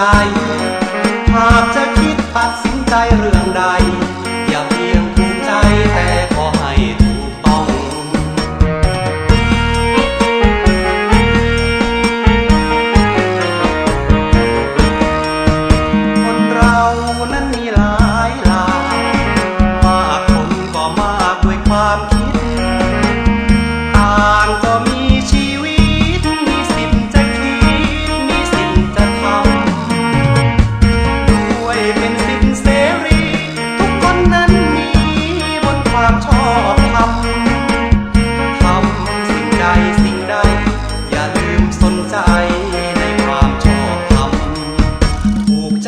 ใจ หากจะคิดตัดสินใจเรื่องใด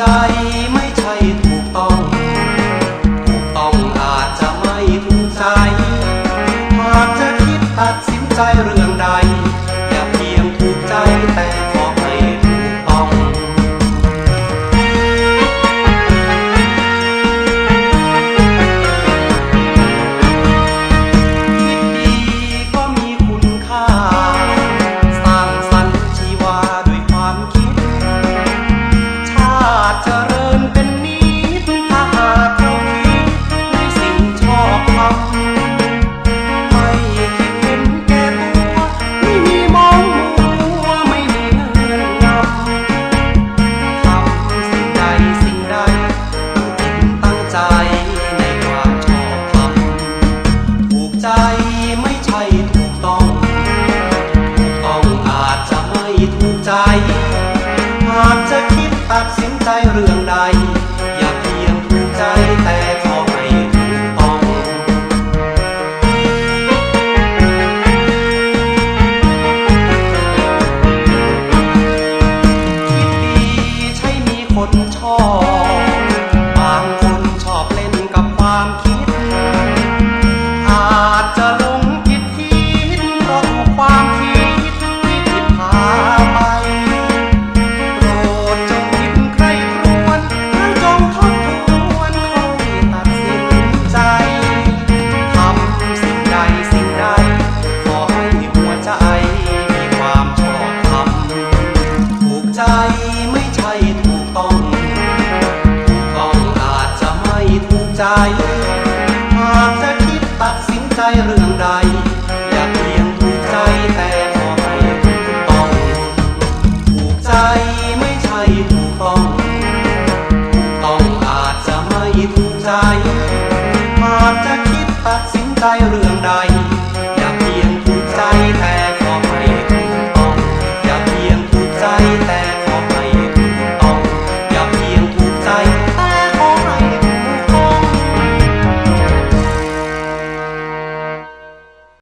ใจไม่ใช่ถูกต้อง ถูกต้องอาจจะไม่ถูกใจหากจะคิดตัดสินใจเรื่อง নাই ใเรื่องใด อยากเพียงถูกใจแต่ขอให้ถูกต้อง ถูกใจไม่ใช่ถูกต้อง ถูกต้องอาจจะไม่ถูกใจ หากจะคิดตัดสินใจเรื่องใด